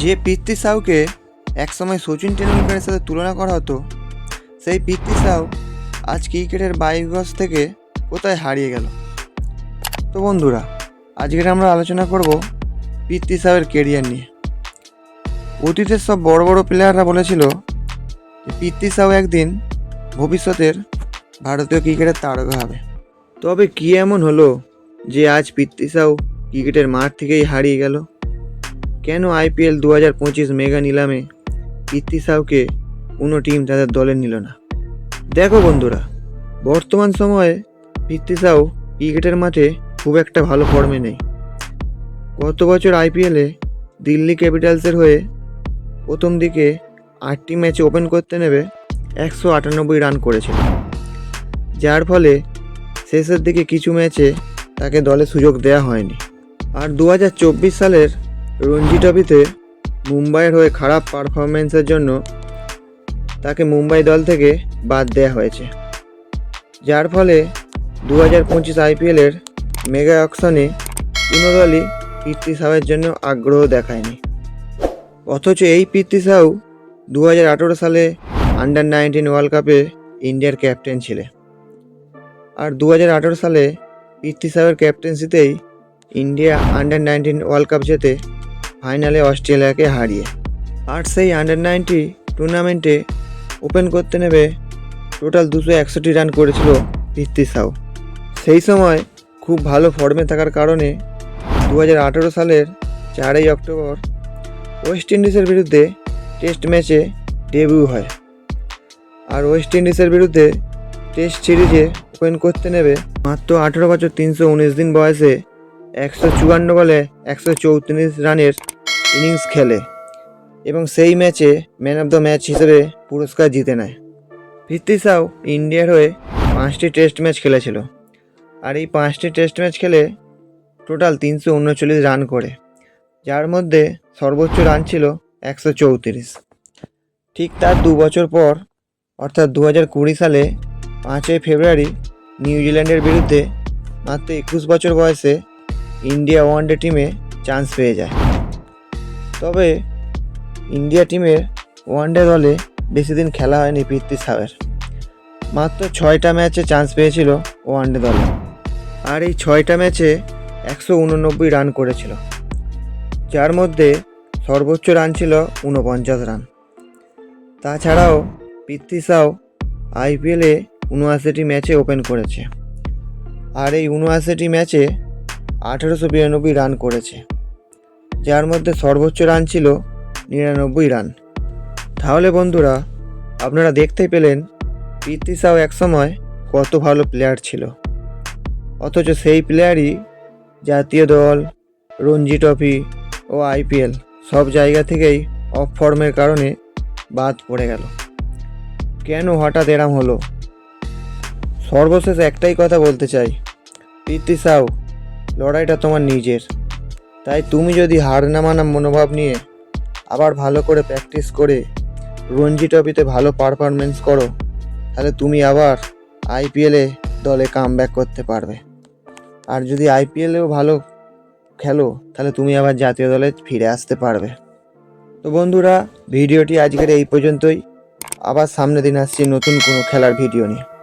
যে পিতৃ সাউকে একসময় সচিন টেন্ডুলকারের সাথে তুলনা করা হতো, সেই পিতৃ সাউ আজ ক্রিকেটের বাইগজ থেকে কোথায় হারিয়ে গেল? তো বন্ধুরা, আজকের আমরা আলোচনা করব পিতৃ সাউয়ের কেরিয়ার নিয়ে। অতীতের সব বড় বড় প্লেয়াররা বলেছিল পিতৃ সাউ একদিন ভবিষ্যতের ভারতীয় ক্রিকেটের তারকা হবে। তবে কি এমন হলো যে আজ পিতৃ সাউ ক্রিকেটের মাঠ থেকেই হারিয়ে গেল? কেন আইপিএল দু হাজার পঁচিশ মেগা নিলামে পিতৃ সাউকে কোনো টিম তাদের দলে নিল না? দেখো বন্ধুরা, বর্তমান সময়ে পিতৃ সাউ ক্রিকেটের মাঠে খুব একটা ভালো ফর্মে নেই। গত বছর আইপিএলে দিল্লি ক্যাপিটালসের হয়ে প্রথম দিকে আটটি ম্যাচে ওপেন করতে নেবে একশো আটানব্বই রান করেছিল যার ফলে শেষের দিকে কিছু ম্যাচে তাকে দলে সুযোগ দেওয়া হয়নি। আর দু হাজার চব্বিশ সালের রঞ্জি ট্রফিতে মুম্বাইয়ের হয়ে খারাপ পারফরমেন্সের জন্য তাকে মুম্বাই দল থেকে বাদ দেওয়া হয়েছে। যার ফলে দু হাজার পঁচিশ আইপিএলের মেগা অকশনে কোনো দলই পিতৃ সাউয়ের জন্য আগ্রহ দেখায়নি। অথচ এই পিতৃ সাউ দু হাজার আঠেরো সালে আন্ডার নাইনটিন ওয়ার্ল্ড কাপে ইন্ডিয়ার ক্যাপ্টেন ছিলে আর দু হাজার আঠেরো সালে পিতৃ সাউয়ের ক্যাপ্টেন্সিতেই India under nineteen world cup জেতে ফাইনালে অস্ট্রেলিয়াকে হারিয়ে। আর সেই আন্ডার নাইনটি টুর্নামেন্টে ওপেন করতে নেবে টোটাল দুশো একষট্টি রান করেছিল পিতৃ সাউ সেই সময় খুব ভালো ফর্মে থাকার কারণে দু হাজার আঠেরো সালের চারই অক্টোবর ওয়েস্ট ইন্ডিজের বিরুদ্ধে টেস্ট ম্যাচে ডেবিউ হয়। আর ওয়েস্ট ইন্ডিজের বিরুদ্ধে টেস্ট সিরিজে ওপেন করতে নেবে মাত্র আঠেরো বছর তিনশো উনিশ দিন বয়সে একশো চুয়ান্ন বলে একশো চৌত্রিশ রানের ইনিংস খেলে এবং সেই ম্যাচে ম্যান অফ দ্য ম্যাচ হিসেবে পুরস্কার জিতে নেয়। ভিত্তি সাউ ইন্ডিয়ার হয়ে পাঁচটি টেস্ট ম্যাচ খেলেছিল। আর এই পাঁচটি টেস্ট ম্যাচ খেলে টোটাল তিনশো উনচল্লিশ রান করে, যার মধ্যে সর্বোচ্চ রান ছিল একশো চৌত্রিশ। ঠিক তার দু বছর পর, অর্থাৎ দু হাজার কুড়ি সালে পাঁচই ফেব্রুয়ারি নিউজিল্যান্ডের বিরুদ্ধে মাত্র একুশ বছর বয়সে ইন্ডিয়া ওয়ানডে টিমে চান্স পেয়ে যায়। তবে ইন্ডিয়া টিমের ওয়ানডে দলে বেশি দিন খেলা হয়নি পিতৃ সাহের। মাত্র ছয়টা ম্যাচে চান্স পেয়েছিল ওয়ানডে দলে। আর এই ছয়টা ম্যাচে একশো উননব্বই রান করেছিল। যার মধ্যে সর্বোচ্চ রান ছিল ঊনপঞ্চাশ রান। তাছাড়াও পিতৃ সাউ আইপিএলে উনআশিটি ম্যাচে ওপেন করেছে। আর এই উনআশিটি ম্যাচে আঠেরোশো বিরানব্বই রান করেছে। যার মধ্যে সর্বোচ্চ রান ছিল নিরানব্বই রান। তাহলে বন্ধুরা, আপনারা দেখতেই পেলেন পিতৃ সাউ একসময় কত ভালো প্লেয়ার ছিল। অথচ সেই প্লেয়ারই জাতীয় দল, রঞ্জি ট্রফি ও আইপিএল সব জায়গা থেকেই অফ ফর্মের কারণে বাদ পড়ে গেল। কেন হঠাৎ এরাম হলো? সর্বশেষ একটাই কথা বলতে চাই। পিতৃ সাউ লড়াইটা তোমার নিজের। তাই তুমি যদি হার না মানা মনোভাব নিয়ে আবার ভালো করে প্র্যাকটিস করে রঞ্জি ট্রফিতে ভালো পারফরমেন্স করো, তাহলে তুমি আবার আইপিএলে দলে কাম করতে পারবে। আর যদি আইপিএলেও ভালো খেলো, তাহলে তুমি আবার জাতীয় দলে ফিরে আসতে পারবে। তো বন্ধুরা, ভিডিওটি আজকের এই পর্যন্তই। আবার সামনে দিন আসছি নতুন কোনো খেলার ভিডিও নিয়ে।